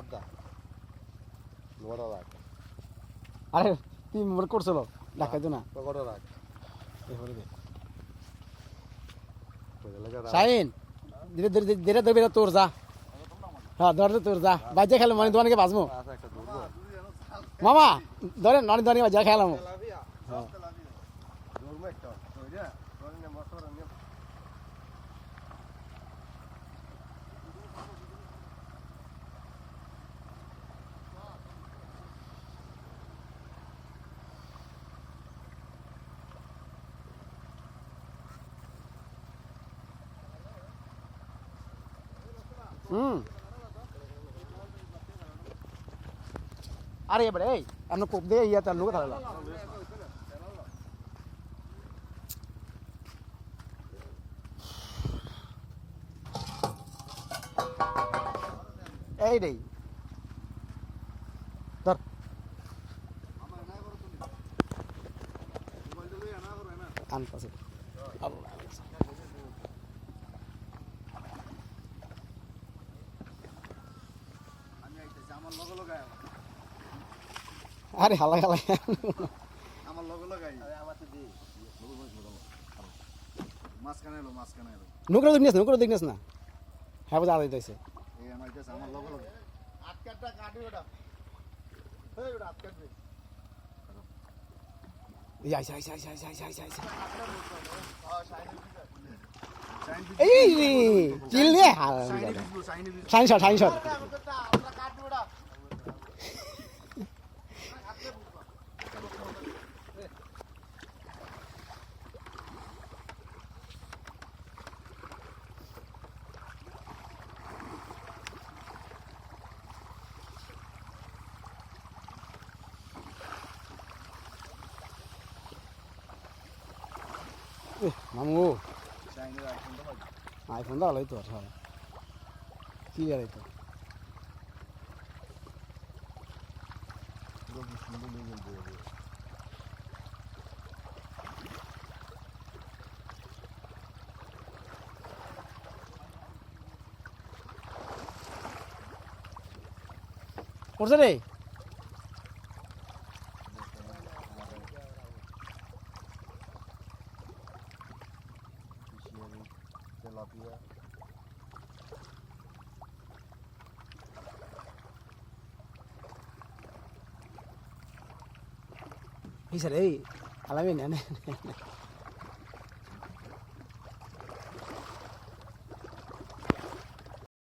একটা বড় রাখ আরে তুই মনে করছিল ডাকাইতো না। বড় রাখ এরপরে দে। ধরে শাহিন ধীরে ধীরে ধীরে ধীরে ধীরে তোর যা। হ্যাঁ ধরে তোর যা। বাজে খেলে মানে দোকানকে বাজবো ধরবো মামা ধরেন ননি ধরে বাজা খেলাম। ধরবো একটা ধরে ধরে নে মশলা নিয়ে হুম আরে এবারে, এই আমরা কোপ দিয়ে ইয়া তার লোক থাকলাম এই রে। ধর। আন পাশে আল্লাহ আমি আইতেছি আমার লগে লগে আরে হালা হালা আমার লগে লগে আরে আমার তো দি। এলো এলো। নুকরো নুকরো না? হ্যাঁ বুঝা দিতেছে। এই আমার আইতেছে আমার লগে লগে আটকাটটা কাটি ওটা এই ওটা আটকাটবে যাই যাই যাই যাই যাই যাই যাই এই রে চিল নে সাইন সাইন শট মামু সাইনের আইফোন তো বাজে আইফোন দা লই তো rápida. Bisa deh, alamin ya nih.